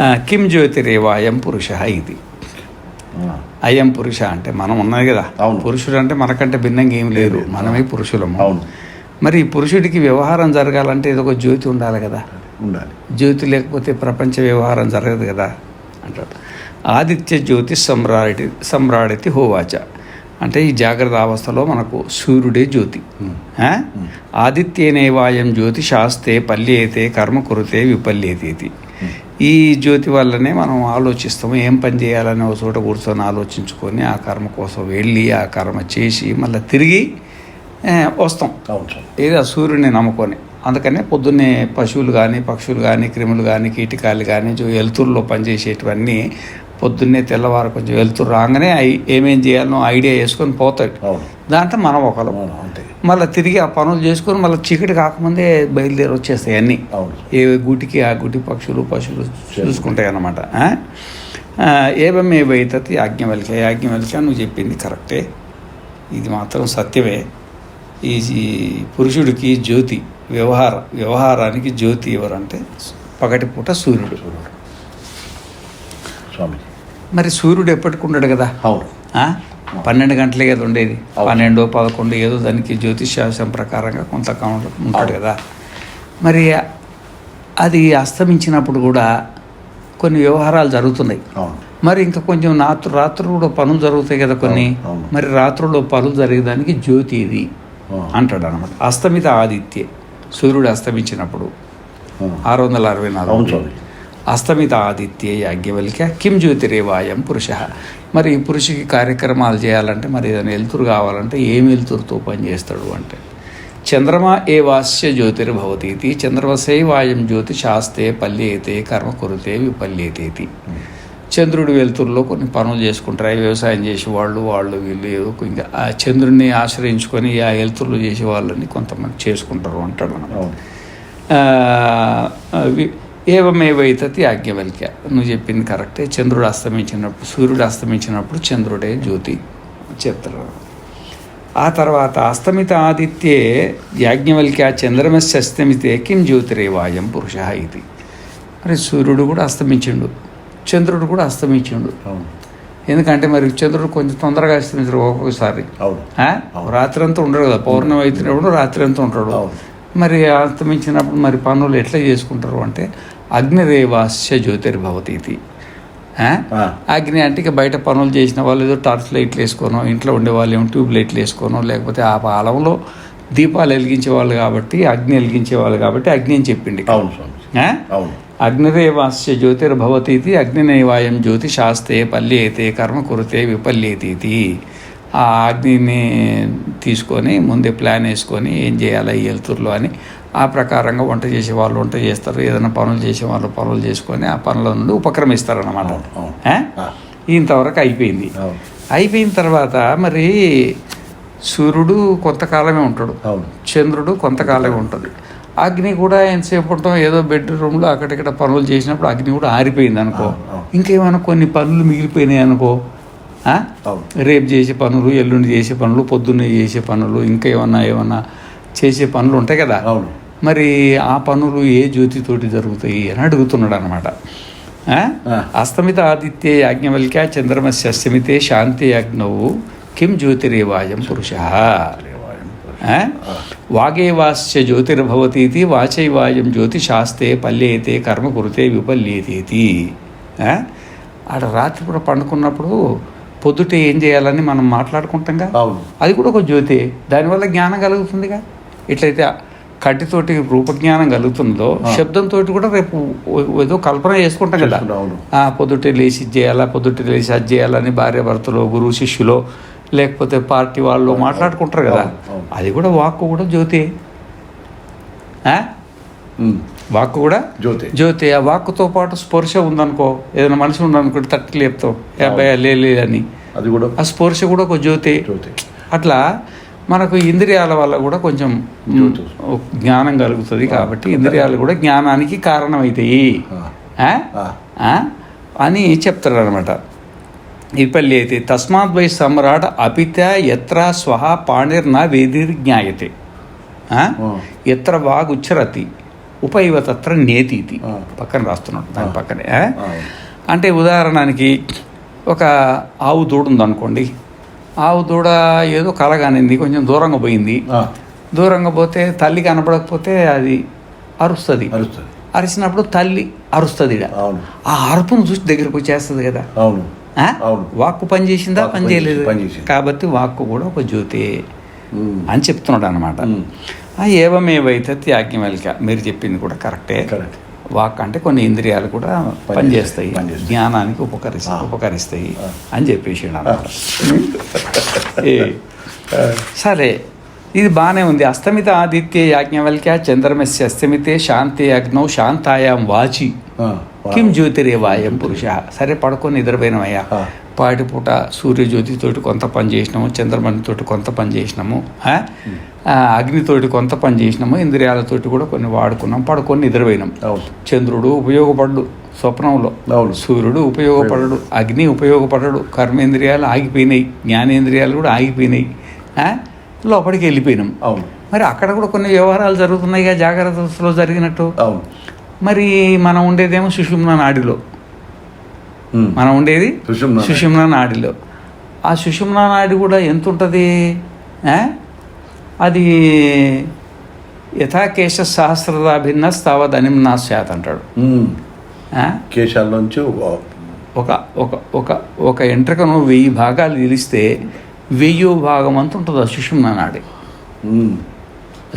కిం జ్యోతిరేవ అయం పురుష ఇది. అయం పురుష అంటే మనం ఉన్నది కదా. పురుషుడు అంటే మనకంటే భిన్నంగా ఏం లేదు. మనమే పురుషులము. అవును. మరి పురుషుడికి వ్యవహారం జరగాలంటే ఏదో ఒక జ్యోతి ఉండాలి కదా. ఉండాలి. జ్యోతి లేకపోతే ప్రపంచ వ్యవహారం జరగదు కదా అంటాడు ఆదిత్య జ్యోతి సమ్రాడి సమ్రాడితి హోవాచ. అంటే ఈ జాగ్రత్త అవస్థలో మనకు సూర్యుడే జ్యోతి? ఆదిత్యనేవాయం జ్యోతి శాస్తే పల్యేతే కర్మ కురితే విపల్యేతేతి. ఈ జ్యోతి వల్లనే మనం ఆలోచిస్తాము ఏం పని చేయాలని ఒక చోట కూర్చొని ఆలోచించుకొని ఆ కర్మ కోసం వెళ్ళి ఆ కర్మ చేసి మళ్ళీ తిరిగి వస్తాం. ఏది ఆ సూర్యుడిని నమ్ముకొని. అందుకనే పొద్దున్నే పశువులు కానీ పక్షులు కానీ క్రిములు కానీ కీటకాలు కానీ జో వెలుతురులో పనిచేసేటివన్నీ పొద్దున్నే తెల్లవారు కొంచెం వెలుతురు రాగానే ఏమేం చేయాలనో ఐడియా వేసుకొని పోతాడు. దాంట్లో మనం అంతే. మళ్ళీ తిరిగి ఆ పనులు చేసుకొని మళ్ళీ చీకటి కాకముందే బయలుదేరి వచ్చేస్తాయి అన్నీ. ఏ గుటికి ఆ గుటి పక్షులు పశువులు చూసుకుంటాయి అన్నమాట. ఏమేమైతుంది యాజ్ఞవల్క్య యాజ్ఞవల్క్య నువ్వు చెప్పింది కరెక్టే. ఇది మాత్రం సత్యమే. ఈ పురుషుడికి జ్యోతి వ్యవహార వ్యవహారానికి జ్యోతి ఎవరంటే పగటిపూట సూర్యుడు. స్వామి మరి సూర్యుడు ఎప్పటికి ఉండడు కదా? అవును? పన్నెండు గంటలే కదా ఉండేది. పన్నెండు పదకొండు ఏదో దానికి జ్యోతిష్ శాస్త్రం ప్రకారంగా కొంత ఉంటాడు కదా. మరి అది అస్తమించినప్పుడు కూడా కొన్ని వ్యవహారాలు జరుగుతున్నాయి. మరి ఇంకా కొంచెం రాత్రు రాత్రులు కూడా పనులు జరుగుతాయి కదా కొన్ని. మరి రాత్రుల్లో పనులు జరిగేదానికి జ్యోతి ఇది అంటాడు అనమాట అస్తమిత ఆదిత్య సూర్యుడు అస్తమించినప్పుడు. ఆరు వందల అరవై నాలుగు. అస్తమిత ఆదిత్య యాజ్ఞవల్క్య కిం జ్యోతిరేవాయం పురుష. మరి ఈ పురుషుకి కార్యక్రమాలు చేయాలంటే మరి ఏదైనా వెలుతురు కావాలంటే ఏం వెలుతురుతో పనిచేస్తాడు అంటే చంద్రమా ఏ వాస్య జ్యోతిర్భవతీతి చంద్రమసే వాయం జ్యోతి శాస్తే పల్యేతే కర్మ కురితే విపల్యేతేతి. చంద్రుడి వెలుతురులో కొన్ని పనులు చేసుకుంటారు. వ్యవసాయం చేసే వాళ్ళు వాళ్ళు వీళ్ళు ఏదో ఇంకా ఆ చంద్రుడిని ఆశ్రయించుకొని ఆ వెలుతురులు చేసే వాళ్ళని కొంతమంది చేసుకుంటారు అంటాడు అన్నమాట. ఏవమేవైతతి యాజ్ఞవల్క్య. నువ్వు చెప్పింది కరెక్టే. చంద్రుడు అస్తమించినప్పుడు సూర్యుడు అస్తమించినప్పుడు చంద్రుడే జ్యోతి చెప్తారు. ఆ తర్వాత అస్తమిత ఆదిత్యే యాజ్ఞవల్క్య చంద్రమస్య అస్తమితే కిం జ్యోతిరేవాయం పురుష ఇది. మరి సూర్యుడు కూడా అస్తమించిండు. చంద్రుడు కూడా అస్తమించిండు. అవును. ఎందుకంటే మరి చంద్రుడు కొంచెం తొందరగా అస్తమించడు ఒక్కొక్కసారి? రాత్రి అంతా ఉండడు కదా. పౌర్ణమి అయితేనప్పుడు రాత్రి అంతా ఉంటాడు. మరి అస్తమించినప్పుడు మరి పనులు ఎట్లా చేసుకుంటారు అంటే అగ్నిరేవాస్య జ్యోతిర్భవతి ఇది. అగ్ని అంటే ఇక బయట పనులు చేసిన వాళ్ళు ఏదో టార్చ్ లైట్లు వేసుకోనో ఇంట్లో ఉండే వాళ్ళు ఏమో ట్యూబ్ లైట్లు వేసుకోనో లేకపోతే ఆ పాలంలో దీపాలు వెలిగించే వాళ్ళు కాబట్టి అగ్ని వెలిగించే వాళ్ళు కాబట్టి అగ్ని అని చెప్పిండి అగ్నిరేవాస్య జ్యోతిర్భవతీతి అగ్నినైవాయం జ్యోతి శాస్తే పల్యేతే కర్మ కురితే విపల్యేతీతి. ఆ అగ్నిని తీసుకొని ముందే ప్లాన్ వేసుకొని ఏం చేయాలి ఈ వెలుతురులో అని ఆ ప్రకారంగా వంట చేసే వాళ్ళు వంట చేస్తారు. ఏదైనా పనులు చేసే వాళ్ళు పనులు చేసుకొని ఆ పనుల నుండి ఉపక్రమిస్తారు అన్నమాట. ఇంతవరకు అయిపోయింది. అయిపోయిన తర్వాత మరి సూర్యుడు కొంతకాలమే ఉంటాడు. అవును. చంద్రుడు కొంతకాలమే ఉంటుంది. అగ్ని కూడా ఎంతసేపు ఉంటాం ఏదో బెడ్రూమ్లో అక్కడిక్కడ పనులు చేసినప్పుడు అగ్ని కూడా ఆరిపోయింది అనుకో. ఇంకేమైనా కొన్ని పనులు మిగిలిపోయినాయి అనుకో రేపు చేసే పనులు ఎల్లుండి చేసే పనులు పొద్దున్నే చేసే పనులు ఇంకా ఏమన్నా ఏమన్నా చేసే పనులు ఉంటాయి కదా? అవును. మరి ఆ పనులు ఏ జ్యోతితోటి జరుగుతాయి అని అడుగుతున్నాడు అనమాట. అస్తమిత ఆదిత్యే యాజ్ఞవల్క్య చంద్రమస్య అస్తమితే శాంతి అగ్నవు కిం జ్యోతిరేవాయం పురుష. ఆ? వాగేవాస్య జ్యోతిర్భవతీతి వాచైవాయం జ్యోతి శాస్తే పల్యేతే కర్మ కురితే విపల్యేతేతి? ఆడ రాత్రి కూడా పండుకున్నప్పుడు పొద్దుటే ఏం చేయాలని మనం మాట్లాడుకుంటాంగా? అవును. అది కూడా ఒక జ్యోతి. దానివల్ల జ్ఞానం కలుగుతుందిగా? ఎట్లయితే కంటితోటి రూపజ్ఞానం కలుగుతుందో. శబ్దంతో కూడా రేపు ఏదో కల్పన చేసుకుంటాం కదా? పొద్దుటే లేచి ఇది చేయాలా పొద్దుటే లేచి అది చేయాలని భార్య భర్తలో గురువు శిష్యులో లేకపోతే పార్టీ వాళ్ళు మాట్లాడుకుంటారు కదా. అది కూడా వాక్కు కూడా జ్యోతి. వాక్కు కూడా జ్యోతి. జ్యోతి ఆ వాక్కుతో పాటు స్పర్శ ఉందనుకో ఏదైనా మనిషి ఉందనుకో తట్టి లేపుతావు. ఏ అబ్బాయి లే అని. అది కూడా ఆ స్పర్శ కూడా ఒక జ్యోతి. జ్యోతి. అట్లా మనకు ఇంద్రియాల వల్ల కూడా కొంచెం జ్ఞానం కలుగుతుంది కాబట్టి ఇంద్రియాలు కూడా జ్ఞానానికి కారణమవుతాయి? అని చెప్తారు అనమాట ఇపల్లి అయితే తస్మాత్ వై సమ్రాట్ అపిత ఎత్ర స్వహ పాణిర్న వేదిర్ జ్ఞాయతే. ఎత్ర వాగుచ్చరతి. ఉపైవ తత్ర నేతి ఇది. పక్కన రాస్తున్నాడు దాని. పక్కనే. అంటే ఉదాహరణకి ఒక ఆవు దూడ ఉందనుకోండి. ఆవు దూడ ఏదో కలగానింది కొంచెం దూరంగా పోయింది. దూరంగా పోతే తల్లి కనపడకపోతే అది అరుస్తుంది. అరుస్తుంది. అరిచినప్పుడు తల్లి అరుస్తుంది ఆ అరుపును చూసి దగ్గరకు వచ్చేస్తుంది కదా. అవును. ఆ? అవును. వాక్కు పని చేసిందా? పని చేయలేదు. కాబట్టి వాక్కు కూడా ఒక జ్యోతి. అని చెప్తున్నాడు అనమాట ఏవమేవైతే త్యాజ్ఞవల్క మీరు చెప్పింది కూడా కరెక్టే. కరెక్ట్. వాక్ అంటే కొన్ని ఇంద్రియాలు కూడా పనిచేస్తాయి. జ్ఞానానికి ఉపకరిస్తాయి ఆ. ఉపకరిస్తాయి. అని చెప్పేసి సరే. ఇది బాగానే ఉంది. అస్తమిత ఆదిత్య యాజ్ఞవల్క్య చంద్రమస్య అస్తమితే శాంతి అగ్నౌ శాంతాయాం వాచి. కిం జ్యోతిరేవాయం పురుష. సరే పడుకొని నిద్రపోయినవయ్యా. ఆ. పాటిపూట సూర్యజ్యోతితోటి కొంత పని చేసినాము చంద్రమణితోటి కొంత పని చేసినాము అగ్నితోటి కొంత పని చేసినాము ఇంద్రియాలతోటి కూడా కొన్ని వాడుకున్నాం పడుకొని నిద్రపోయినాం. అవును. చంద్రుడు ఉపయోగపడడు స్వప్నంలో. సూర్యుడు ఉపయోగపడడు అగ్ని ఉపయోగపడడు కర్మేంద్రియాలు ఆగిపోయినాయి జ్ఞానేంద్రియాలు కూడా ఆగిపోయినాయి? లోపలికి వెళ్ళిపోయినాం. అవును. మరి అక్కడ కూడా కొన్ని వ్యవహారాలు జరుగుతున్నాయిగా జాగ్రత్త దశలో జరిగినట్టు? అవును. మరి మనం ఉండేదేమో సుషుమ్న నాడిలో. మనం ఉండేది సుషుమ్నా నాడి. సుషుమ్న నాడిలో ఆ సుషుమ్న నాడి కూడా ఎంత ఉంటుంది? అది యథాకేశ సహస్రదాభిన్న స్థావదనిమ్నా స్యాత్ అంటాడు ఉమ్. ఆ? కేశాల్లోంచి ఒక- ఒక ఒక ఒక ఎంట్రకను వెయ్యి భాగాలు తెలిస్తే వెయ్యో భాగం అంత ఉంటుంది ఆ సుషుమ్న నాడి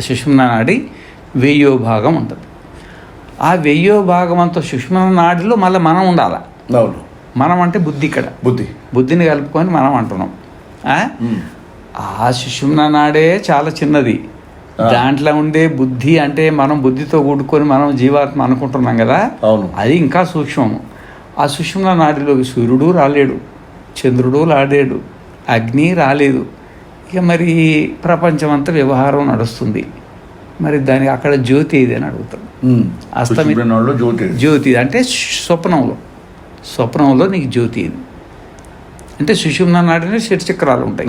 సుషుమ్న నాడి వెయ్యో భాగం ఉంటుంది ఆ వెయ్యో భాగం అంత సుషుమ్న నాడిలో మళ్ళీ మనం ఉండాలి అవును. మనం అంటే బుద్ధి ఇక్కడ. బుద్ధి. బుద్ధిని కలుపుకొని మనం అంటున్నాం. ఆ? సుషుమ్న నాడే చాలా చిన్నది. దాంట్లో ఉండే బుద్ధి అంటే మనం బుద్ధితో కూడుకొని మనం జీవాత్మ అనుకుంటున్నాం కదా? అవును. అది ఇంకా సూక్ష్మము ఆ సుషుమ్న నాడిలోకి సూర్యుడు రాలేడు. చంద్రుడు రాలేడు. అగ్ని రాలేదు. ఇక మరి ప్రపంచం అంతా వ్యవహారం నడుస్తుంది. మరి దానికి అక్కడ జ్యోతి ఏది అని అడుగుతాం. ఉమ్. అస్తమి- జ్యోతి జ్యోతి అంటే స్వప్నంలో. స్వప్నంలో నీకు జ్యోతి ఇది. అంటే సుషుమ్న నాడిని షట్ చక్రాలు ఉంటాయి.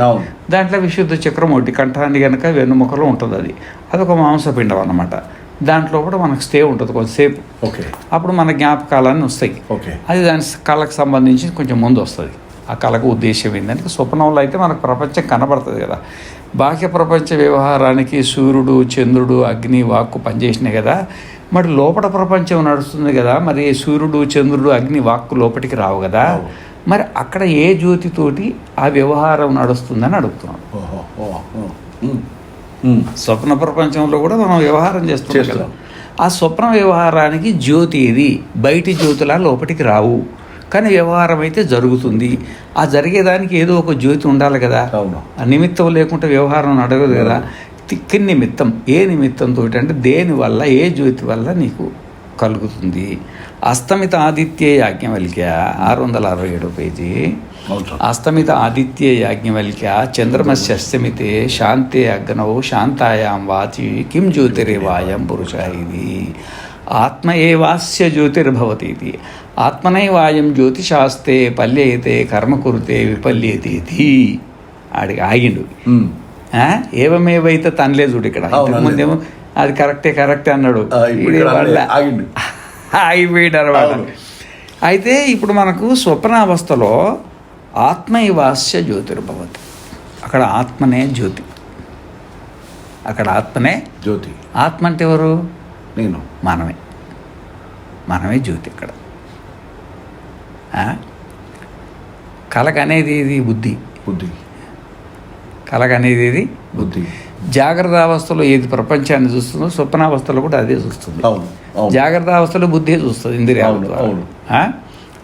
దాంట్లో విశుద్ధ చక్రం ఒకటి కంఠాన్ని కనుక వెన్నుముకలో ఉంటుంది అది. అదొక మాంసపిండం అన్నమాట. దాంట్లో కూడా మనకు స్టే ఉంటుంది కొంతసేపు. ఓకే. అప్పుడు మన జ్ఞాపకాలన్నీ వస్తాయి. ఓకే. అది దాని కళకు సంబంధించి కొంచెం ముందు వస్తుంది. ఆ కళకు ఉద్దేశం ఏంటంటే స్వప్నంలో అయితే మనకు ప్రపంచం కనబడుతుంది కదా. బాహ్య ప్రపంచ వ్యవహారానికి సూర్యుడు చంద్రుడు అగ్ని వాక్కు పనిచేసినాయి కదా. మరి లోపల ప్రపంచం నడుస్తుంది కదా మరి సూర్యుడు చంద్రుడు అగ్ని వాక్కు లోపలికి రావు కదా. మరి అక్కడ ఏ జ్యోతితోటి ఆ వ్యవహారం నడుస్తుందని అడుగుతున్నాడు. స్వప్న ప్రపంచంలో కూడా మనం వ్యవహారం చేస్తున్నాం కదా. ఆ స్వప్న వ్యవహారానికి జ్యోతి ఇది బయటి జ్యోతులా లోపలికి రావు. కానీ వ్యవహారం అయితే జరుగుతుంది. ఆ జరిగేదానికి ఏదో ఒక జ్యోతి ఉండాలి కదా. నిమిత్తం లేకుంటే వ్యవహారం నడవదు కదా. తిక్కి నిమిత్తం ఏ నిమిత్తంతో అంటే దేని వల్ల ఏ జ్యోతి వల్ల నీకు కలుగుతుంది? అస్తమిత ఆదిత్య యాజ్ఞవల్క్య ఆరు వందల అరవై ఏడో పేజీ. అస్తమిత ఆదిత్య యాజ్ఞవల్క్య చంద్రమస్య అస్తమితే శాంతే అగ్నౌ శాంతాయాం వాచి కిం జ్యోతిరేవాయం పురుష ఇది ఆత్మ ఏవాస్య జ్యోతిర్భవతి ఇది ఆత్మనైవాయం జ్యోతిశాస్తే పల్యయితే కర్మ కురితే విపల్యతే ఇది ఆడికి ఆగిండు? ఏవమేవైతే తనలే చూడు ఇక్కడ. ముందేమో అది కరెక్టే కరెక్టే అన్నాడు. ఆగిపోయాడు అనమాట. అయితే ఇప్పుడు మనకు స్వప్నావస్థలో ఆత్మైవాస్య జ్యోతిర్భవతి. అక్కడ ఆత్మనే జ్యోతి. అక్కడ ఆత్మనే జ్యోతి. ఆత్మ అంటే ఎవరు? నేను. మనమే. మనమే జ్యోతి ఇక్కడ. ఆ? కలగనేది ఇది బుద్ధి. బుద్ధి. కలగనేది ఇది. బుద్ధి. జాగ్రత్త అవస్థలో ఏది ప్రపంచాన్ని చూస్తుందో స్వప్నావస్థలో కూడా అదే చూస్తుంది. జాగ్రత్త అవస్థలో బుద్ధి చూస్తుంది ఇంద్రియాల?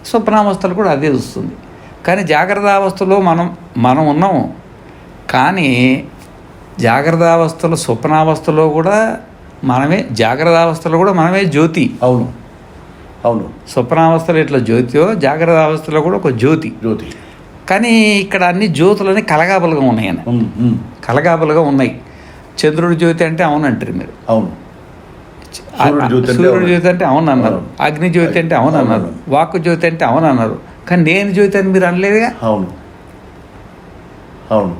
స్వప్నావస్థలు కూడా అదే చూస్తుంది. కానీ జాగ్రత్త అవస్థలో మనం మనం ఉన్నాము. కానీ జాగ్రత్త అవస్థలో స్వప్నావస్థలో కూడా మనమే జాగ్రత్త అవస్థలో కూడా మనమే జ్యోతి. అవును అవును. స్వప్నావస్థలో ఇట్లా జ్యోతియో జాగ్రత్త అవస్థలో కూడా ఒక జ్యోతి. జ్యోతి. కానీ ఇక్కడ అన్ని జ్యోతులని కలగాబలుగా ఉన్నాయని. కలగాబలుగా ఉన్నాయి. చంద్రుడి జ్యోతి అంటే అవునంటారు మీరు. అవును. సూర్యుడి జ్యోతి అంటే అవును. అంటే అన్నారు. అగ్ని జ్యోతి అంటే అవును. అన్నారు. వాక్కు జ్యోతి అంటే అవును అన్నారు కానీ నేను జ్యోతి అని మీరు అనలేదుగా? అవును. అవును.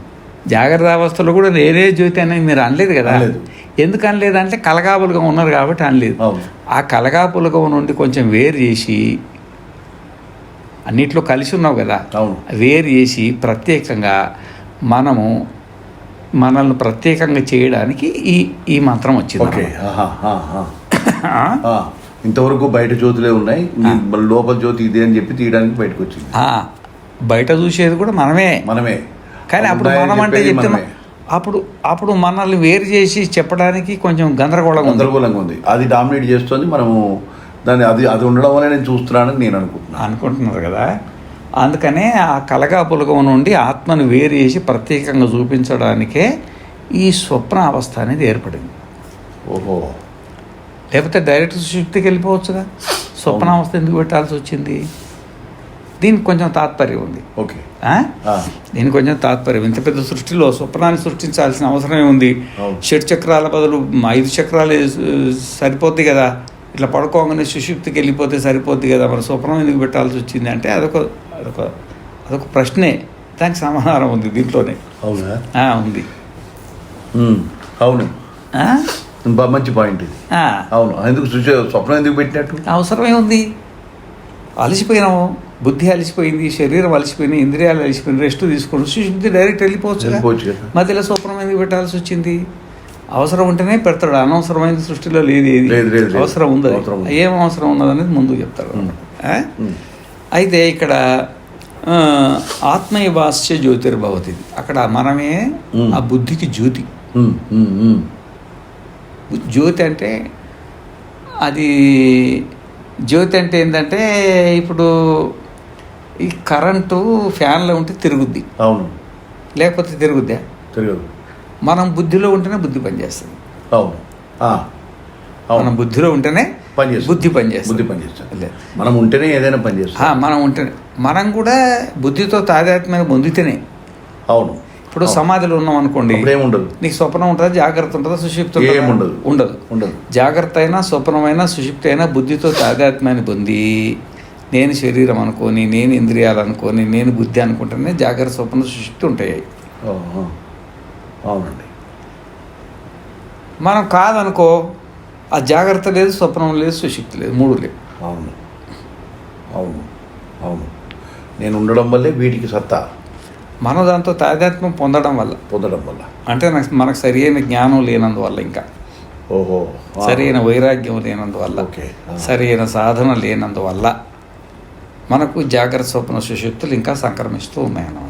జాగ్రత్త అవస్థలో కూడా నేనే జ్యోతి అని మీరు అనలేదు కదా? అనలేదు. ఎందుకని లేదంటే కలగాపులుగా ఉన్నారు కాబట్టి అనలేదు. అవును. ఆ కలగాపులుగా నుండి కొంచెం వేరు చేసి అన్నిట్లో కలిసి ఉన్నావు కదా. అవును. వేరు చేసి ప్రత్యేకంగా మనము మనల్ని ప్రత్యేకంగా చేయడానికి ఈ ఈ మంత్రం వచ్చింది. ఓకే. ఇంతవరకు బయట జ్యోతులే ఉన్నాయి. లోపల జ్యోతి ఇదే అని చెప్పి తీయడానికి బయటకు వచ్చింది. బయట చూసేది కూడా మనమే. మనమే. కానీ అప్పుడు మనం అంటే చెప్తే. అప్పుడు అప్పుడు మనల్ని వేరు చేసి చెప్పడానికి కొంచెం గందరగోళంగా గందరగోళంగా ఉంది. అది డామినేట్ చేస్తుంది మనము దాన్ని అది అది ఉండడం వల్ల నేను చూస్తున్నానని నేను అనుకుంటున్నాను. అనుకుంటున్నారు కదా? అందుకనే ఆ కలగా పులగం నుండి ఆత్మను వేరు చేసి ప్రత్యేకంగా చూపించడానికే ఈ స్వప్న అవస్థ అనేది ఏర్పడింది. ఓహో. లేకపోతే డైరెక్ట్ సుషుప్తికి వెళ్ళిపోవచ్చుగా? స్వప్నావస్థ ఎందుకు పెట్టాల్సి వచ్చింది? దీనికి కొంచెం తాత్పర్యం ఉంది. ఓకే. దీనికి కొంచెం తాత్పర్యం. ఇంత పెద్ద సృష్టిలో స్వప్నాన్ని సృష్టించాల్సిన అవసరమే ఉంది. షట్ చక్రాల బదులు ఐదు చక్రాలు సరిపోద్ది కదా? ఇట్లా పడుకోగానే సుషుప్తికి వెళ్ళిపోతే సరిపోద్ది కదా మరి స్వప్నం ఎందుకు పెట్టాల్సి వచ్చింది అంటే అదొక అదొక అదొక ప్రశ్నే. దానికి సమాధానం ఉంది దీంట్లోనే. అవునా? ఉంది. అవును. మంచి పాయింట్ ఇది. అవును. ఎందుకు స్వప్నం ఎందుకు పెట్టినట్టు? అవసరమే ఉంది. అలసిపోయినాము. బుద్ధి అలసిపోయింది శరీరం అలసిపోయింది ఇంద్రియాలు అలసిపోయింది రెస్ట్ తీసుకుని సుషుప్తి డైరెక్ట్ వెళ్ళిపోవచ్చు మధ్యలో స్వప్నం ఎందుకు పెట్టాల్సి వచ్చింది? అవసరం ఉంటేనే పెడతాడు. అనవసరమైన సృష్టిలో లేదు ఏది. అవసరం ఉంది. ఏం అవసరం ఉన్నది అనేది ముందు చెప్తాడు. అయితే ఇక్కడ ఆ, ఆత్మయవాస్య జ్యోతిర్భవతి. అక్కడ మనమే. ఆ బుద్ధికి జ్యోతి. జ్యోతి అంటే అది జ్యోతి అంటే ఏంటంటే ఇప్పుడు ఈ కరెంటు ఫ్యాన్లో ఉంటే తిరుగుద్ది. అవును. లేకపోతే తిరుగుద్దా? తెలియదు మనం బుద్ధిలో ఉంటేనే బుద్ధి పనిచేస్తుంది. అవును. మనం బుద్ధిలో ఉంటేనే. బుద్ధి పనిచేస్తుంది. బుద్ధి పనిచేస్తుంది. మనం ఉంటేనే ఏదైనా పని ఆ, చేస్తాం మనం ఉంటేనే. మనం కూడా బుద్ధితో తాదాత్మ్యంగా పొందితేనే. అవును. ఇప్పుడు. సమాధిలో ఉన్నాం అనుకోండి. ఏముండదు? నీకు స్వప్నం ఉంటుందా? జాగ్రత్త ఉంటుందా? సుషిప్తి? ఏముండదు. ఉండదు. ఉండదు. జాగ్రత్త అయినా స్వప్నమైనా సుషిప్తి అయినా బుద్ధితో తాదాత్మ్యాన్ని పొంది నేను శరీరం అనుకొని నేను ఇంద్రియాలు అనుకొని నేను బుద్ధి అనుకుంటేనే జాగ్రత్త స్వప్న సుషిప్తి ఉంటాయి. అవునండి. మనం కాదనుకో ఆ జాగ్రత్త లేదు స్వప్నం లేదు సుషిప్తి లేదు మూడు లేవు. అవును. అవును. అవును. నేను ఉండడం వల్లే వీటికి సత్తా. మనం దాంతో తాదాత్మ్యం పొందడం వల్ల. పొందడం వల్ల. అంటే నాకు మనకు సరి అయిన జ్ఞానం లేనందువల్ల ఇంకా. ఓహో. సరైన వైరాగ్యం లేనందువల్ల. సరైన సాధన లేనందువల్ల. మనకు జాగ్రత్త స్వప్న సుశక్తులు ఇంకా సంక్రమిస్తూ ఉన్నాయన్నమాట.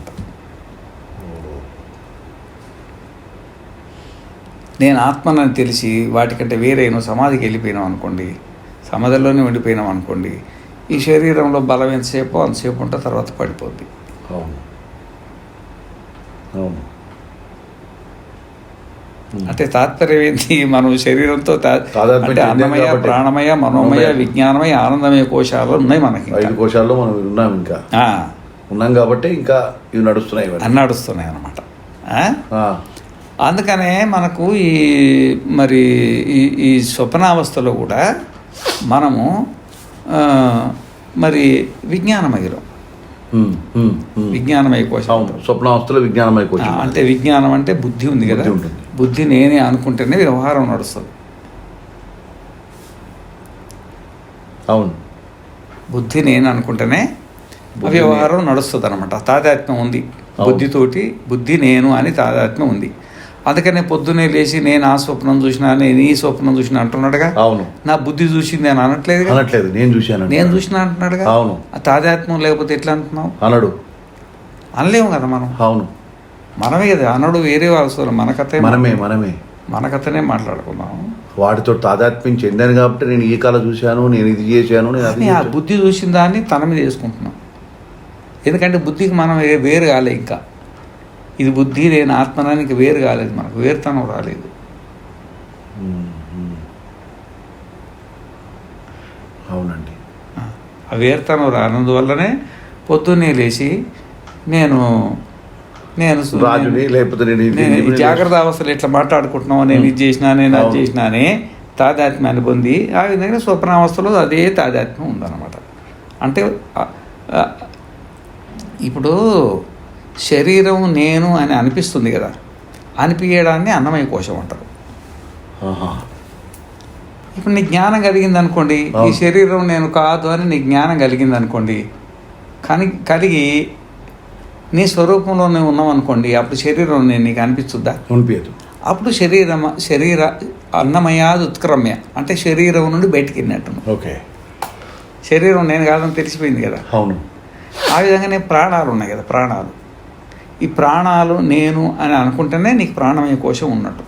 నేను ఆత్మనని తెలిసి వాటికంటే వేరేను సమాధికి వెళ్ళిపోయినాం అనుకోండి సమాధిలోనే ఉండిపోయినాం అనుకోండి ఈ శరీరంలో బలం ఎంతసేపు అంతసేపు ఉంటే తర్వాత పడిపోద్ది అవును అవును. అంటే తాత్పర్యం ఏంటి మనం శరీరంతో అంటే అన్నమయ. ప్రాణమయ మనోమయ. విజ్ఞానమయ ఆనందమయ కోశాలు ఉన్నాయి మనకి. ఐదు కోశాల్లో మనం ఉన్నాం ఇంకా ఉన్నాం కాబట్టి ఇంకా ఇవి నడుస్తున్నాయి. అన్ని నడుస్తున్నాయి? ఆ, అందుకనే మనకు ఈ మరి ఈ ఈ స్వప్నావస్థలో కూడా మనము మరి ఉమ్. విజ్ఞానమయ కోశం. స్వప్నావస్థలో విజ్ఞానమయ కోశం. అంటే విజ్ఞానం అంటే బుద్ధి ఉంది కదా. బుద్ధి నేనే అనుకుంటేనే వ్యవహారం నడుస్తుంది. అవును. బుద్ధి నేను అనుకుంటేనే వ్యవహారం నడుస్తుంది అనమాట తాదాత్మ్యం ఉంది. బుద్ధితోటి బుద్ధి నేను అని తాదాత్మ్యం ఉంది. అందుకనే పొద్దునే లేచి నేను ఆ స్వప్నం చూసినా నేను ఈ స్వప్నం చూసినా అంటున్నాడుగా. అవును. నా బుద్ధి చూసింది అని అనట్లేదు అనట్లేదు. నేను చూశాను నేను చూసినా అంటున్నాడుగా? అవును. ఆ తాదాత్మ్యం లేకపోతే ఎట్లా అంటున్నావు? అనడు. అనలేము కదా మనం. అవును. మనమే కదా. అనడు వేరే అవసరం మన కథే మనమే మనమే. మన కథనే మాట్లాడుకుందాం. వాటితో తాదాత్మ్యం చెందాను కాబట్టి నేను ఈ కళ చూశాను నేను ఇది చేశాను నేను ఆ. బుద్ధి చూసిన దాన్ని తన మీద ఎందుకంటే బుద్ధికి మనం వేరు కాలే ఇంకా. ఇది బుద్ధి నేను ఆత్మనానికి వేరు కాలేదు మనకు వేరుతనం రాలేదు. అవునండి ఆ వేరుతనం రానందువల్లనే పొద్దున్నే లేచి నేను నేను రాజుని లేకపోతే నేను జాగ్రత్త అవస్థలు ఇట్లా మాట్లాడుకుంటున్నావు నేను ఇది చేసినా నేను అది. చేసినా అని తాదాత్మ్యాన్ని పొంది ఆ విధంగా స్వప్నావస్థలో అదే తాదాత్మ్యం ఉందన్నమాట అంటే ఇప్పుడు శరీరం నేను అని అనిపిస్తుంది కదా అనిపించడాన్ని అన్నమయ కోశం అంటారు. ఇప్పుడు నీ జ్ఞానం కలిగింది అనుకోండి ఈ. శరీరం నేను కాదు అని నీ జ్ఞానం కలిగింది అనుకోండి కానీ కలిగి నీ స్వరూపంలో నువ్వు ఉన్నావు అనుకోండి అప్పుడు శరీరం నేను నీకు అనిపిస్తుందా? అనిపించదు అప్పుడు శరీరం శరీర అన్నమయాది ఉత్క్రమ్య అంటే శరీరం నుండి బయటికి వెళ్ళినట్టు. ఓకే. శరీరం నేను కాదని తెలిసిపోయింది కదా. అవును. ఆ విధంగానే ప్రాణాలు ఉన్నాయి కదా ప్రాణాలు. ఈ ప్రాణాలు నేను అని అనుకుంటేనే నీకు ప్రాణమయ కోశం ఉన్నట్టు.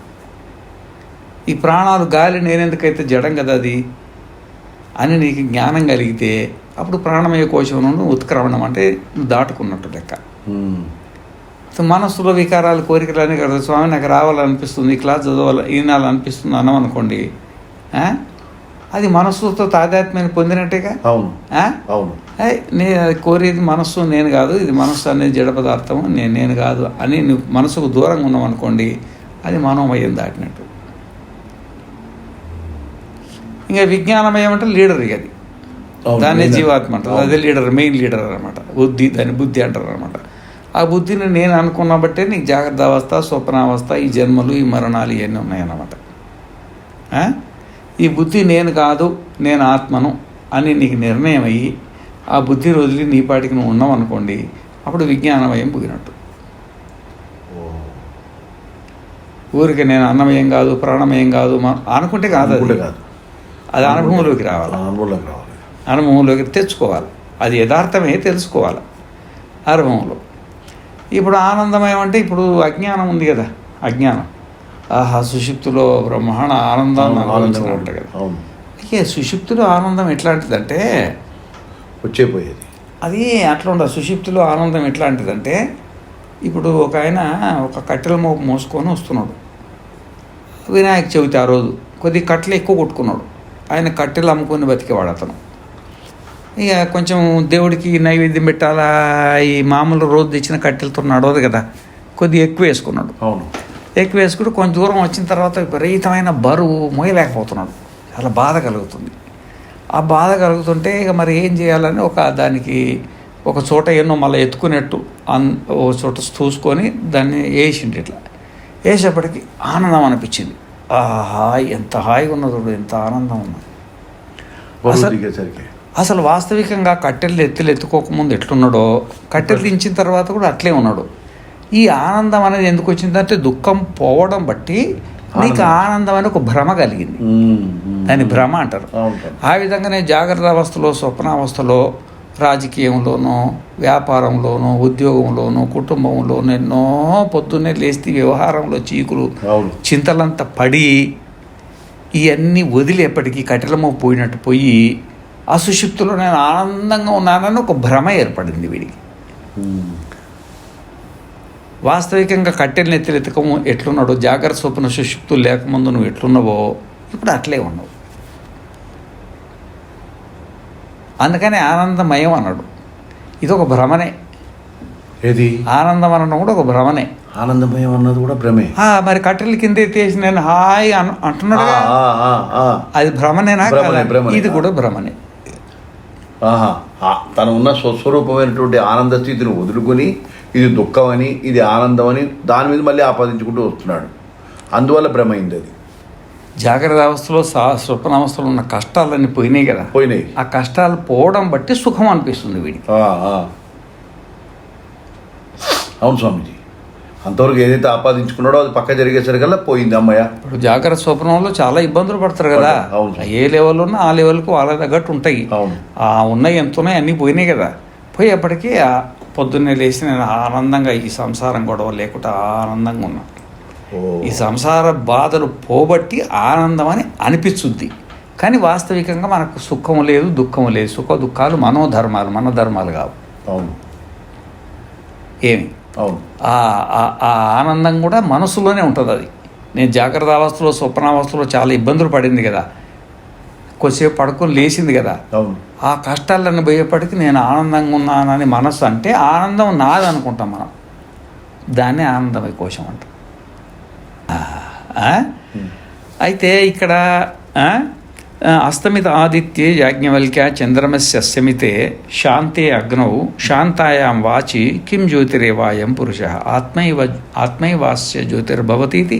ఈ ప్రాణాలు గాలి నేనెందుకైతే జడం కదా అది? అని నీకు జ్ఞానం కలిగితే అప్పుడు ప్రాణమయ కోశం నుండి ఉత్క్రమణం అంటే దాటుకున్నట్టు లెక్క. మనస్సులో వికారాలు కోరికలు అన్నీ కదా స్వామి నాకు రావాలనిపిస్తుంది ఈ క్లాస్ చదవాలి ఈనాలనిపిస్తుంది అన్నాం అనుకోండి? అది మనస్సుతో తాదాత్మ్యాన్ని పొందినట్టేగా? అవును? అవును. నే కోరేది మనస్సు నేను కాదు. ఇది మనస్సు అనేది జడ పదార్థం నేను నేను కాదు అని నువ్వు మనసుకు దూరంగా ఉన్నావు అనుకోండి అది మనోమయం దాటినట్టు. ఇంకా విజ్ఞానమయం అంటే లీడర్ ఇక అది. దాన్నే నేను- జీవాత్మ అంటారు. అదే లీడర్ మెయిన్ లీడర్ అనమాట బుద్ధి దాని బుద్ధి అంటారు అనమాట ఆ బుద్ధిని నేను అనుకున్న బట్టే నీకు జాగ్రత్త అవస్థ స్వప్నావస్థ ఈ జన్మలు ఈ మరణాలు ఇవన్నీ ఉన్నాయన్నమాట. ఆ? ఈ బుద్ధి నేను కాదు నేను ఆత్మను అని నీకు నిర్ణయం అయ్యి ఆ బుద్ధి వదిలి నీ పాటికి నువ్వు ఉన్నావు అనుకోండి అప్పుడు విజ్ఞానమయం పుగినట్టు. ఊరికి నేను అన్నమయం కాదు ప్రాణమయం కాదు అనుకుంటే కాదు అది. కాదు. అది అనుభవంలోకి రావాలి. అనుభవంలోకి రావాలి. అనుభవంలోకి తెచ్చుకోవాలి. అది యథార్థమే తెలుసుకోవాలి. అనుభవంలో. ఇప్పుడు ఆనందమయం అంటే ఇప్పుడు అజ్ఞానం ఉంది కదా అజ్ఞానం. ఆహా సుషుప్తిలో బ్రహ్మాండ ఆనందాన్ని అవును, ఆనందం. అనుభవించినట్టు కదా. అయ్యే సుషుప్తిలో ఆనందం ఎట్లాంటిదంటే వచ్చే పోయేది అది అట్లా ఉండదు. సుషుప్తిలో ఆనందం ఎట్లాంటిదంటే ఇప్పుడు ఒక ఆయన ఒక కట్టెల మోపు మోసుకొని వస్తున్నాడు. వినాయక చవితి ఆ రోజు కొద్ది కట్టెలు ఎక్కువ కొట్టుకున్నాడు. ఆయన కట్టెలు అమ్ముకొని బతికేవాడు అతను. ఇక కొంచెం దేవుడికి నైవేద్యం పెట్టాలా? ఈ మామూలు రోజు తెచ్చిన కట్టెలతో నడవదు కదా. కొద్దిగా ఎక్కువ వేసుకున్నాడు. అవును. ఎక్కువ వేసుకుంటూ కొంచెం దూరం వచ్చిన తర్వాత విపరీతమైన బరువు మోయలేకపోతున్నాడు. చాలా బాధ కలుగుతుంది. ఆ బాధ కలుగుతుంటే ఇక మరి ఏం చేయాలని ఒక దానికి ఒక చోట ఎన్నో మళ్ళీ ఎత్తుకునేట్టు అన్ ఓ చోట చూసుకొని దాన్ని వేసిండు ఇట్లా. వేసేపటికి ఆనందం అనిపించింది. ఆహా ఎంత హాయిగా ఉన్నది చూడు, ఎంత ఆనందం ఉన్నది. అసలు- అసలు వాస్తవికంగా కట్టెలు ఎత్తులు ఎత్తుకోకముందు ఎట్లున్నాడో కట్టెలు దించిన తర్వాత కూడా అట్లే ఉన్నాడు. ఈ ఆనందం అనేది ఎందుకు వచ్చిందంటే దుఃఖం పోవడం బట్టి నీకు ఆనందం. అని ఒక భ్రమ కలిగింది. దాన్ని భ్రమ అంటారు. ఆ విధంగానే జాగ్రత్త అవస్థలో స్వప్నావస్థలో రాజకీయంలోనూ వ్యాపారంలోనూ ఉద్యోగంలోనూ కుటుంబంలోనూ ఎన్నో పొద్దున్నే లేస్తే వ్యవహారంలో చీకులు చింతలంతా పడి ఇవన్నీ వదిలి ఎప్పటికీ కఠినమో పోయినట్టు పోయి ఆ సుషుప్తిలో నేను ఆనందంగా ఉన్నానని ఒక భ్రమ ఏర్పడింది వీడికి. వాస్తవికంగా కట్టెలు ఎత్తులెత్తకము ఎట్లున్నాడో జాగ్రత్త స్వప్న సుషుప్తులు లేకముందు నువ్వు ఎట్లున్నావో ఇప్పుడు అట్లే ఉన్నావు. అందుకని ఆనందమయం అన్నాడు. ఇది ఒక భ్రమనే. ఏది? ఆనందం అనడం కూడా ఒక భ్రమనే. ఆనందమయం అన్నది కూడా భ్రమే. ఆ, మరి కట్టెల కింద ఎత్తేసి నేను హాయ్ అంటున్నాడు. అది భ్రమనేనా. ఇది కూడా భ్రమనే. తను ఉన్న స్వస్వరూపమైనటువంటి ఆనంద స్థితిని వదులుకొని ఇది దుఃఖం అని ఇది ఆనందం అని దాని మీద మళ్ళీ ఆపాదించుకుంటూ వస్తున్నాడు. అందువల్ల భ్రమైంది అది. జాగ్రత్త అవస్థలో సా స్వప్నావస్థలో ఉన్న కష్టాలన్నీ పోయినాయి కదా. పోయినాయి. ఆ కష్టాలు పోవడం బట్టి సుఖం అనిపిస్తుంది వీడికి. అవును స్వామీజీ. అంతవరకు ఏదైతే ఆపాదించుకున్నాడో అది పక్క జరిగేసరికల్లా పోయింది అమ్మయ్య. ఇప్పుడు జాగ్రత్త స్వప్నంలో చాలా ఇబ్బందులు పడతారు కదా. అవును. ఏ లెవెల్ ఉన్నా ఆ లెవెల్కి వాళ్ళ తగ్గట్టు ఉంటాయి. అవును. ఆ ఉన్నాయి ఎంత ఉన్నాయి అన్నీ పోయినాయి కదా. పోయేప్పటికీ పొద్దున్నే లేచి నేను ఆనందంగా ఈ సంసారం గొడవ లేకుండా ఆనందంగా ఉన్నా. ఓ. ఈ సంసార బాధలు పోబట్టి ఆనందం అని అనిపిస్తుంది కానీ వాస్తవికంగా మనకు సుఖం లేదు దుఃఖం లేదు. సుఖ దుఃఖాలు మనోధర్మాలు మన ధర్మాలు కావు. అవును. ఏమి? ఆ ఆనందం కూడా మనసులోనే ఉంటుంది అది నేను జాగ్రత్త అవస్థలో స్వప్నావస్థలో చాలా ఇబ్బందులు పడింది కదా. కొద్దిసేపు పడుకొని లేచింది కదా. ఆ కష్టాలన్నీ పోయేప్పటికీ నేను ఆనందంగా ఉన్నానని మనసు అంటే ఆనందం నాది అనుకుంటాం మనం. దాన్నే ఆనందమయ కోశం అంటాం? అయితే ఇక్కడ అస్తమిత ఆదిత్యే యాజ్ఞవల్క్య చంద్రమస్య అస్తమితే శాంతే అగ్నౌ శాంతాయాం వాచి కిం జ్యోతిరేవాయం పురుష. ఆత్మైవ ఆత్మైవాస్య జ్యోతిర్భవతీతి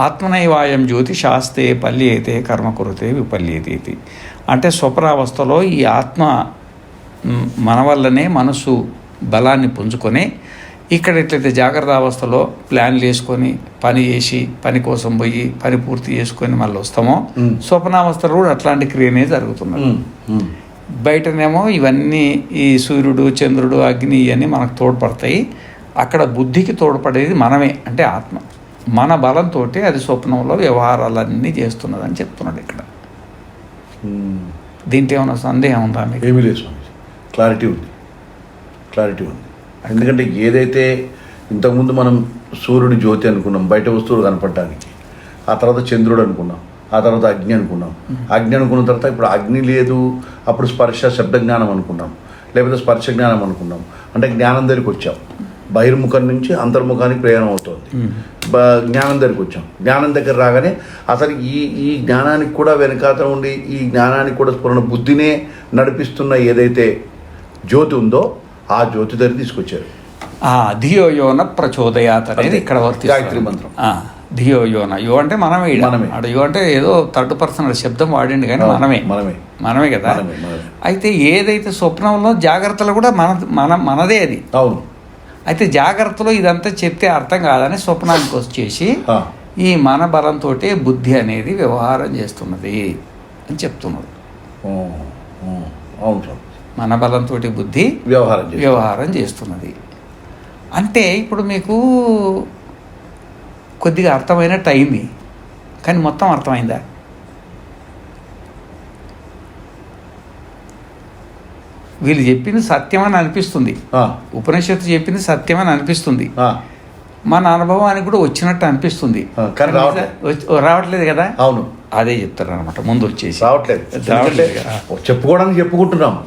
ఆత్మనైవాయం జ్యోతి శాస్తే పల్యయితే కర్మ కురితే విపల్యతే ఇది అంటే స్వప్నావస్థలో ఈ ఆత్మ మన వల్లనే మనసు బలాన్ని పుంజుకొని ఇక్కడ ఎట్లయితే జాగ్రత్త అవస్థలో ప్లాన్లు వేసుకొని పని చేసి పని కోసం పోయి పని పూర్తి చేసుకొని మళ్ళీ వస్తామో. స్వప్నావస్థలో కూడా అట్లాంటి క్రియనే జరుగుతున్నది ఉమ్. బయటనేమో ఇవన్నీ ఈ సూర్యుడు చంద్రుడు అగ్ని ఇవన్నీ మనకు తోడ్పడతాయి అక్కడ బుద్ధికి తోడ్పడేది మనమే అంటే ఆత్మ మన బలంతో అది స్వప్నంలో వ్యవహారాలన్నీ చేస్తున్నదని చెప్తున్నాడు ఇక్కడ. ఉమ్. దీంట్లో ఏమైనా సందేహం ఉందా మీకు? ఏమీ లేదు స్వామి. క్లారిటీ ఉంది. క్లారిటీ ఉంది. ఎందుకంటే ఏదైతే ఇంతకుముందు మనం సూర్యుడి జ్యోతి అనుకున్నాం బయట వస్తువులు కనపడటానికి ఆ తర్వాత చంద్రుడు అనుకున్నాం ఆ తర్వాత అగ్ని అనుకున్నాం. అగ్ని అనుకున్న తర్వాత ఇప్పుడు అగ్ని లేదు అప్పుడు స్పర్శ శబ్ద జ్ఞానం అనుకున్నాం లేకపోతే స్పర్శ జ్ఞానం అనుకున్నాం. అంటే జ్ఞానం దగ్గరికి వచ్చాం. బహిర్ముఖం నుంచి అంతర్ముఖానికి ప్రయాణం అవుతుంది బ- జ్ఞానం దగ్గరికి వచ్చాం జ్ఞానం దగ్గర రాగానే అసలు ఈ ఈ జ్ఞానానికి కూడా వెనకాత ఉండి ఈ జ్ఞానానికి కూడా స్ఫురణ బుద్ధినే నడిపిస్తున్న ఏదైతే జ్యోతి ఉందో ఆ జ్యోతి దగ్గర తీసుకొచ్చారు ఆ ధియో యోన ప్రచోదయాత్ అనేది. ఇక్కడ. గాయత్రి మంత్రం. ఆ, ధియో యోన యో అంటే మనమే. ఆడ యో అంటే ఏదో థర్డ్ పర్సన్ శబ్దం వాడిండు కానీ మనమే మనమే. మనమే కదా. అయితే ఏదైతే స్వప్నంలో జాగ్రత్తలు కూడా మన మన మనదే అది అవును అయితే జాగ్రత్తలో ఇదంతా చెప్తే అర్థం కాదని స్వప్నానికి వచ్చేసి ఈ మన బలంతో బుద్ధి అనేది వ్యవహారం చేస్తున్నది అని స్వామి మన బలంతో బుద్ధి వ్యవహారం వ్యవహారం చేస్తున్నది. అంటే ఇప్పుడు మీకు కొద్దిగా అర్థమైనట్టు అయింది కానీ మొత్తం అర్థమైందా? వీళ్ళు చెప్పింది సత్యమని అనిపిస్తుంది. ఆ, ఉపనిషత్తు చెప్పింది సత్యమని అనిపిస్తుంది. ఆ, మన అనుభవానికి కూడా వచ్చినట్టు అనిపిస్తుంది. రావట్లేదు. కదా? అవును. అదే చెప్తారు అనమాట ముందు వచ్చేసి. రావట్లేదు. చెప్పుకోవడానికి చెప్పుకుంటున్నాం.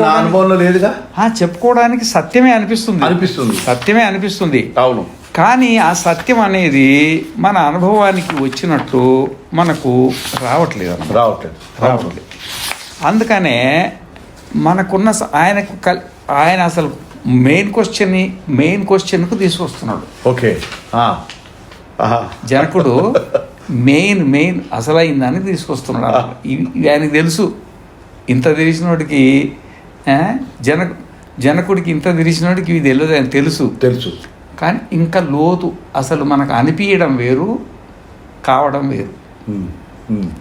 నా అనుభవంలో లేదుగా? ఆ, చెప్పుకోవడానికి సత్యమే అనిపిస్తుంది. అనిపిస్తుంది. సత్యమే అనిపిస్తుంది. అవును. కానీ ఆ సత్యం అనేది మన అనుభవానికి వచ్చినట్టు మనకు రావట్లేదు రావట్లేదు. రావట్లేదు. అందుకనే మనకున్న ఆయనకు కల్ ఆయన అసలు మెయిన్ క్వశ్చన్ని మెయిన్ క్వశ్చన్కు తీసుకొస్తున్నాడు. ఓకే. జనకుడు మెయిన్ మెయిన్ అసలైందని తీసుకొస్తున్నాడు ఆయనకు తెలుసు. ఇంత తెలిసినోడికి ఆ, జనకు జనకుడికి ఇంత తెలిసినోడికి ఇవి తెలియదు అని తెలుసు. తెలుసు. కానీ ఇంకా లోతు అసలు మనకు అనిపించడం వేరు కావడం వేరు.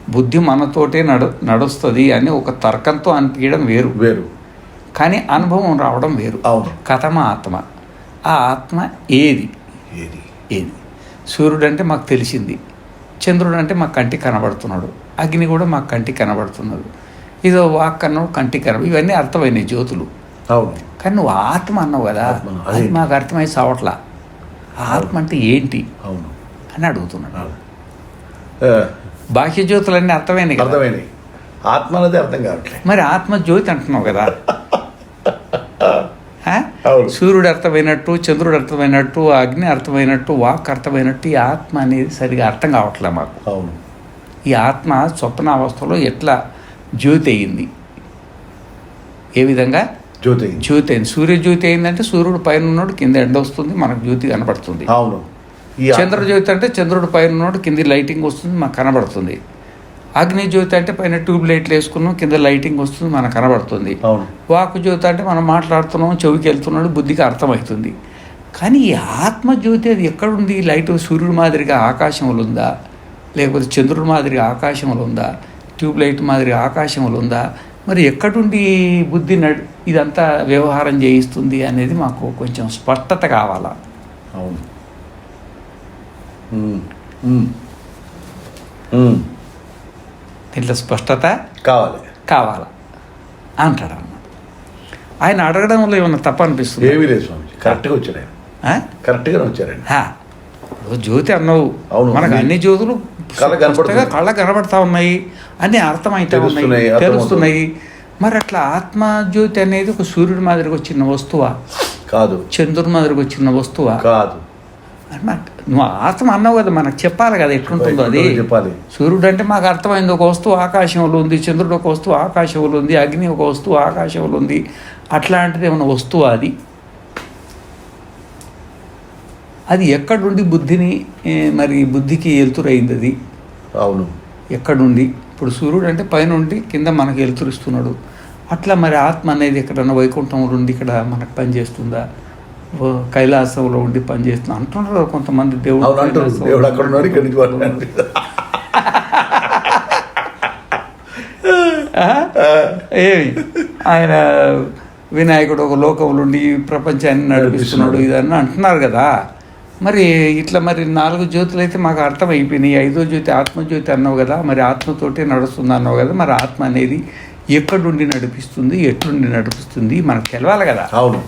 బుద్ధి మనతోటే నడు నడుస్తుంది అని ఒక తర్కంతో అనిపించడం వేరు. వేరు. కానీ అనుభవం రావడం వేరు. అవును. కథమ ఆత్మ. ఆ ఆత్మ ఏది? ఏది? ఏది? సూర్యుడు అంటే మాకు తెలిసింది. చంద్రుడు అంటే మా కంటికి కనబడుతున్నాడు. అగ్ని కూడా మా కంటికి కనబడుతున్నాడు ఇదో వాక్ అన్నాడు కంటికి కనబడి ఇవన్నీ అర్థమైనాయి జ్యోతులు. అవును. కానీ నువ్వు ఆత్మ అన్నావు కదా అది. మాకు అర్థమై సావట్లా ఆత్మ అంటే ఏంటి? అవును. అని అడుగుతున్నాడు. బాహ్య జ్యోతులన్నీ అర్థమైనాయి కదా. అర్థమైనవి ఆత్మ అనేది అర్థం కావట్లేదు మరి ఆత్మ జ్యోతి అంటున్నావు కదా. సూర్యుడు అర్థమైనట్టు చంద్రుడు అర్థమైనట్టు అగ్ని అర్థమైనట్టు వాక్ అర్థమైనట్టు ఈ ఆత్మ అనేది సరిగా అర్థం కావట్లే మాకు. అవును. ఈ ఆత్మ స్వప్నావస్థలో ఎట్లా జ్యోతి అయింది? ఏ విధంగా? జ్యోతి జ్యోతి అయింది. సూర్య జ్యోతి అయిందంటే సూర్యుడు పైన ఉన్నాడు కింద ఎండ వస్తుంది మనకు జ్యోతి కనబడుతుంది అవును. ఈ ఆత్మ- చంద్ర జ్యోతి అంటే చంద్రుడు పైన ఉన్నాడు కింద లైటింగ్ వస్తుంది మనకు కనబడుతుంది. అగ్ని జ్యోతి అంటే పైన ట్యూబ్ లైట్లు వేసుకున్నాం కింద లైటింగ్ వస్తుంది మనకు కనబడుతుంది. వాకు జ్యోతి అంటే మనం మాట్లాడుతున్నాం చెవికి వెళ్తున్నాడు బుద్ధికి అర్థమవుతుంది. కానీ ఈ ఆత్మ జ్యోతి అది ఎక్కడుంది? లైట్ సూర్యుడు మాదిరిగా ఆకాశంలో ఉందా? లేకపోతే చంద్రుడి మాదిరిగా ఆకాశంలో ఉందా? ట్యూబ్ లైట్ మాదిరిగా ఆకాశంలో ఉందా? మరి ఎక్కడుండి బుద్ధి నడు ఇదంతా వ్యవహారం చేయిస్తుంది అనేది మాకు కొంచెం స్పష్టత కావాలా? అవును. దీంట్లో స్పష్టత కావాలి. కావాలా? అంటాడు అన్నమాట ఆయన అడగడం వల్ల ఏమన్నా తప్ప అనిపిస్తుంది? ఏమీ లేదు స్వామి కరెక్ట్గా వచ్చారు ఆయన. కరెక్ట్గానే వచ్చారండి జ్యోతి అన్నావు. అవును. మనకు అన్ని జ్యోతులు కళ్ళ కనబడతా ఉన్నాయి. అన్ని అర్థమైతే ఉన్నాయి. తెలుస్తున్నాయి మరి అట్లా ఆత్మ జ్యోతి అనేది ఒక సూర్యుడి మాదిరిగా వచ్చిన వస్తువా? కాదు. చంద్రుడి మాదిరిగా వచ్చిన వస్తువా? కాదు. అన్నమాట నువ్వు ఆత్మ అన్నావు కదా మనకు చెప్పాలి కదా ఎట్లుంటుందో అది. చెప్పాలి. సూర్యుడు అంటే మాకు అర్థమైంది ఒక వస్తువు ఆకాశంలో ఉంది చంద్రుడు ఒక వస్తువు ఆకాశంలో ఉంది అగ్ని ఒక వస్తువు ఆకాశంలో ఉంది అట్లాంటిది ఏమైనా వస్తువు అది? అది ఎక్కడుండి బుద్ధిని మరి బుద్ధికి ఎలుతురైంది అది? అవును. ఎక్కడుండి? ఇప్పుడు సూర్యుడు అంటే పైనుండి కింద మనకు ఎలుతురిస్తున్నాడు అట్లా మరి ఆత్మ అనేది ఎక్కడన్నా వైకుంఠంలో ఉండి ఇక్కడ మనకు పనిచేస్తుందా? కైలాసంలో ఉండి పనిచేస్తుందా అంటున్నారు కొంతమంది దేవుడు అంటారు అక్కడ ఉన్నాడు ఇక్కడి నుంచి వాడు ఆ? ఏమి? ఆయన వినాయకుడు ఒక లోకంలో ఉండి ప్రపంచాన్ని నడిపిస్తున్నాడు ఇదన్నీ అంటున్నారు కదా. మరి ఇట్లా మరి నాలుగు జ్యోతులు అయితే మాకు అర్థం అయిపోయినాయి ఐదో జ్యోతి ఆత్మజ్యోతి అన్నావు కదా మరి ఆత్మతోటే నడుస్తుంది అన్నావు కదా మరి ఆత్మ అనేది ఎక్కడుండి నడిపిస్తుంది ఎట్లుండి నడిపిస్తుంది మనకు తెలవాలి కదా. అవును.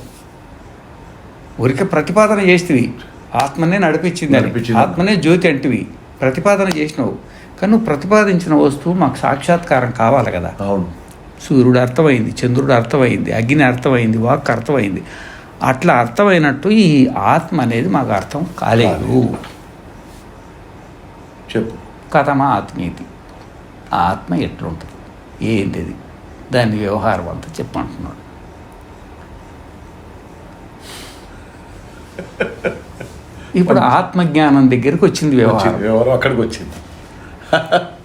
ఊరికే ప్రతిపాదన చేస్తేవి. ఆత్మనే నడిపించింది. ఆత్మనే జ్యోతి అంటివి. ప్రతిపాదన చేసినావు. కానీ నువ్వు ప్రతిపాదించిన వస్తువు మాకు సాక్షాత్కారం కావాలి కదా. అవును. సూర్యుడు అర్థమైంది చంద్రుడు అర్థమైంది అగ్ని అర్థమైంది వాక్ అర్థమైంది. అట్లా అర్థమైనట్టు ఈ ఆత్మ అనేది మాకు అర్థం కాలేదు. చెప్పు. కథమా ఆత్మీయతి? ఆత్మ ఎట్లుంటుంది? ఏంటిది? దాని వ్యవహారం అంతా చెప్పంటున్నాడు ఇప్పుడు ఆత్మజ్ఞానం దగ్గరికి వచ్చింది వ్యవహారం. ఎవరో అక్కడికి వచ్చింది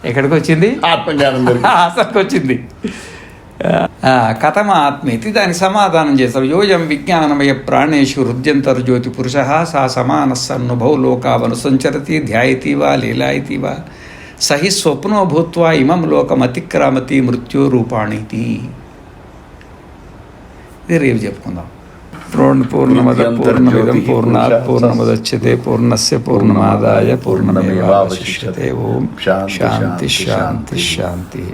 ఎక్కడికి వచ్చింది ఆత్మజ్ఞానం. అసలుకి వచ్చింది కథమ ఆత్మేతి దానికి సమాధానం చేశారు యోజం విజ్ఞానమయ ప్రాణేషు హృద్యంతర్ జ్యోతి పురుష సా సమాన సన్నుభౌ లోకావను సంచరతి ధ్యాయతి వా లీలాయతి వా. సహి స్వప్నో భూత్వా ఇమం లోకమతిక్రామతి మృత్యు రూపాణితి. ఇది రేపు చెప్పుకుందాం. పూర్ణమద పూర్ణమిదం పూర్ణాత్ పూర్ణముదచ్యతే పూర్ణస్య పూర్ణమాదాయ పూర్ణమేవాశిష్యతే ఓం శాంతి శాంతి శాంతి